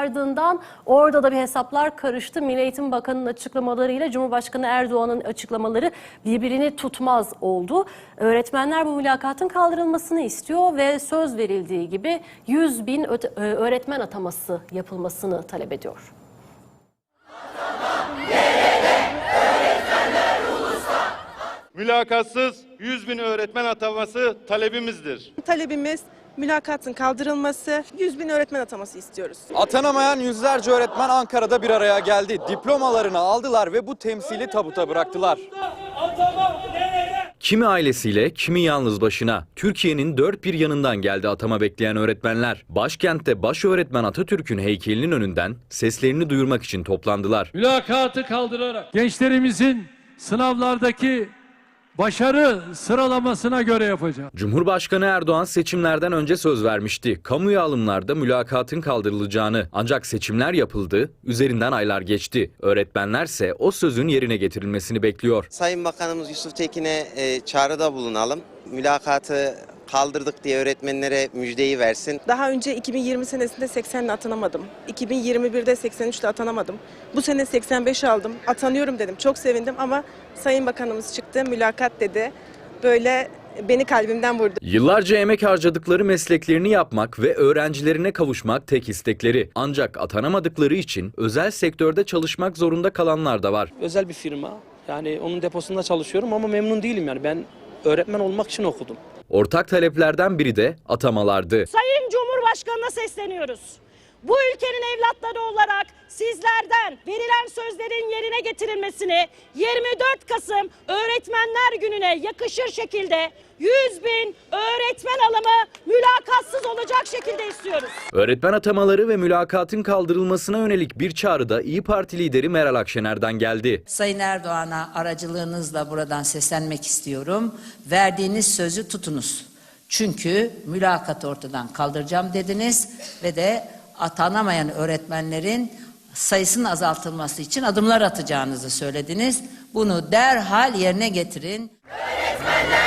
ardından orada da bir hesaplar karıştı. Milli Eğitim Bakanı'nın açıklamalarıyla Cumhurbaşkanı Erdoğan'ın açıklamaları birbirini tutmaz oldu. Öğretmenler bu mülakatın kaldırılmasını istiyor ve söz verildiği gibi 100 bin e, öğretmen ataması yapılmasını talep ediyor. Mülakatsız 100 bin öğretmen ataması talebimizdir. Talebimiz mülakatın kaldırılması, 100 bin öğretmen ataması istiyoruz. Atanamayan yüzlerce öğretmen Ankara'da bir araya geldi. Diplomalarını aldılar ve bu temsili tabuta bıraktılar. Kimi ailesiyle, kimi yalnız başına. Türkiye'nin dört bir yanından geldi atama bekleyen öğretmenler. Başkentte baş öğretmen Atatürk'ün heykelinin önünden seslerini duyurmak için toplandılar. mülakatı kaldırarak gençlerimizin sınavlardaki başarı sıralamasına göre yapacağım. Cumhurbaşkanı Erdoğan seçimlerden önce söz vermişti. Kamuya alımlarda mülakatın kaldırılacağını. Ancak seçimler yapıldı, üzerinden aylar geçti. Öğretmenlerse o sözün yerine getirilmesini bekliyor. Sayın Bakanımız Yusuf Tekin'e e, çağrıda bulunalım. Mülakatı kaldırdık diye öğretmenlere müjdeyi versin. Daha önce 2020 senesinde 80 ile atanamadım. 2021'de 83 ile atanamadım. Bu sene 85 aldım. Atanıyorum dedim. Çok sevindim ama Sayın Bakanımız çıktı, mülakat dedi. Böyle beni kalbimden vurdu. Yıllarca emek harcadıkları mesleklerini yapmak ve öğrencilerine kavuşmak tek istekleri. Ancak atanamadıkları için özel sektörde çalışmak zorunda kalanlar da var. özel bir firma. Yani onun deposunda çalışıyorum ama memnun değilim yani. Ben öğretmen olmak için okudum. Ortak taleplerden biri de atamalardı. Sayın Cumhurbaşkanı'na sesleniyoruz. Bu ülkenin evlatları olarak sizlerden verilen sözlerin yerine getirilmesini 24 Kasım Öğretmenler Günü'ne yakışır şekilde 100 bin öğretmen alımı mülakatsız olacak şekilde istiyoruz. Öğretmen atamaları ve mülakatın kaldırılmasına yönelik bir çağrı da İyi Parti lideri Meral Akşener'den geldi. Sayın Erdoğan'a aracılığınızla buradan seslenmek istiyorum. Verdiğiniz sözü tutunuz. Çünkü mülakatı ortadan kaldıracağım dediniz ve de atanamayan öğretmenlerin sayısının azaltılması için adımlar atacağınızı söylediniz. Bunu derhal yerine getirin. Öğretmenler